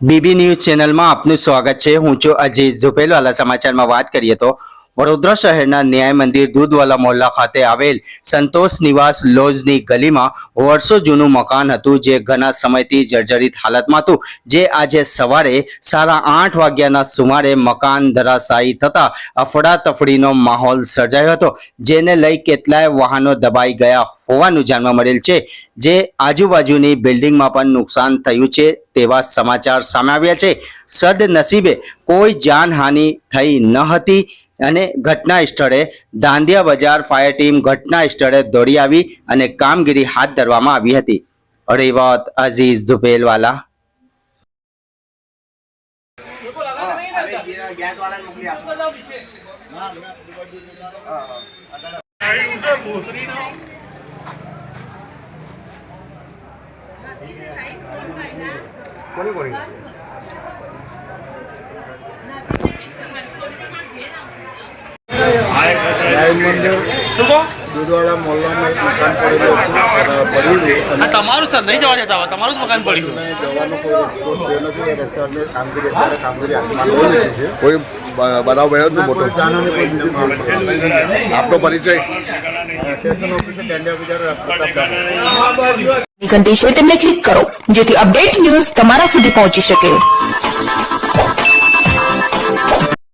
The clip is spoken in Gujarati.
બીબી ન્યૂઝ ચેનલમાં આપનું સ્વાગત છે. હું છું અજીત ઝુપેલવાલા સમાચારમાં વાત કરીએ તો વડોદરા શહેરના ન્યાય મંદિર દૂધવાલા મોહલ્લા ખાતે આવેલ સંતોષ નિવાસ લોજની ગલીમાં વર્ષો જૂનું મકાન હતું જે ઘણા સમયથી જર્જરિત હાલતમાં હતું, જે આજે સવારે સાડા આઠ વાગ્યાના સુમારે મકાન ધરાશાયી થતા અફડાતફડીનો માહોલ સર્જાયો હતો, જેને લઈ કેટલાય વાહનો દબાઈ ગયા હોવાનું જાણવા મળેલ છે. જે આજુબાજુની બિલ્ડિંગમાં પણ નુકસાન થયું છે તેવા સમાચાર સામે આવ્યા છે. સદનસીબે કોઈ જાનહાનિ થઈ ન હતી. અને ઘટના સ્થળે દાંધિયા બજાર ફાયર ટીમ ઘટના સ્થળે દોડી આવી અને કામગીરી હાથ ધરવામાં આવી હતી. અરેવત અઝીઝ ઝુબેલવાલા કોની કોની? ન્યાય મંદિર. દૂધવાળા મોહલ્લામાં એક મકાન પડેલું હતું. પડ્યું હતું. તમારું છે નહીં જવા દેતા તમારું જ મકાન પડ્યું. જવાનો કોઈ નથી. રસ્તાને કામગીરી અત્યારે કામગીરી હાથમાં છે. કોઈ બનાવ બન્યો જ મોટો? કોઈ જાનહાનિ કોઈ બીજી કોઈ આપનો પરિચય. ઘંટી છે તેમને ક્લિક કરો જેથી અપડેટ ન્યૂઝ તમારા સુધી પહોંચી શકે.